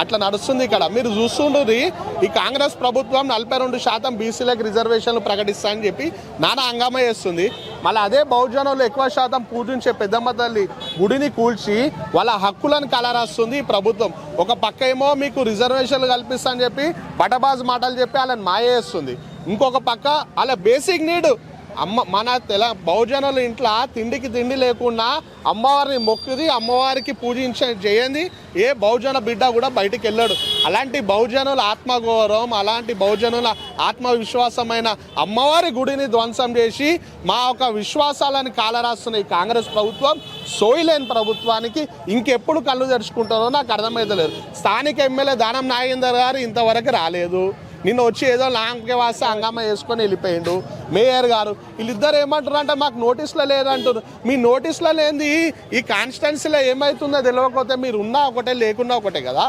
అట్లా నడుస్తుంది ఇక్కడ. మీరు చూస్తుండ్రి ఈ కాంగ్రెస్ ప్రభుత్వం నలభై రెండు శాతం బీసీలకు రిజర్వేషన్లు ప్రకటిస్తాయని చెప్పి నానా హంగామా చేస్తుంది. మళ్ళీ అదే బహుజనులు ఎక్కువ శాతం పూజించే పెద్దమ్మ తల్లి గుడిని కూల్చి వాళ్ళ హక్కులను కలరాస్తుంది ఈ ప్రభుత్వం. ఒక పక్క ఏమో మీకు రిజర్వేషన్లు కల్పిస్తా అని చెప్పి బటబాజ్ మాటలు చెప్పి వాళ్ళని మాయ చేస్తుంది. ఇంకొక పక్క వాళ్ళ బేసిక్ నీడ్ అమ్మ మన తెల బహుజనుల ఇంట్లో తిండికి తిండి లేకుండా అమ్మవారిని మొక్కుది అమ్మవారికి పూజించ చేయండి ఏ బహుజన బిడ్డ కూడా బయటికి వెళ్ళాడు. అలాంటి బహుజనుల ఆత్మగౌరవం అలాంటి బహుజనుల ఆత్మవిశ్వాసమైన అమ్మవారి గుడిని ధ్వంసం చేసి మా యొక్క విశ్వాసాలను కాలరాస్తున్న ఈ కాంగ్రెస్ ప్రభుత్వం సోయిలేని ప్రభుత్వానికి ఇంకెప్పుడు కళ్ళు తెరుచుకుంటారో నాకు అర్థమైతలేదు. స్థానిక ఎమ్మెల్యే దానం నాగేందర్ గారు ఇంతవరకు రాలేదు. నిన్న వచ్చి ఏదో లాంకే వాస్తే హంగామా వేసుకొని వెళ్ళిపోయిండు. మేయర్ గారు వీళ్ళిద్దరు ఏమంటారు అంటే మాకు నోటీసులో లేదంటారు మీ నోటీసులో లేనిది ఈ కాన్స్టిట్యున్సీలో ఏమవుతుందో తెలియకపోతే మీరు ఉన్నా ఒకటే లేకున్నా ఒకటే కదా?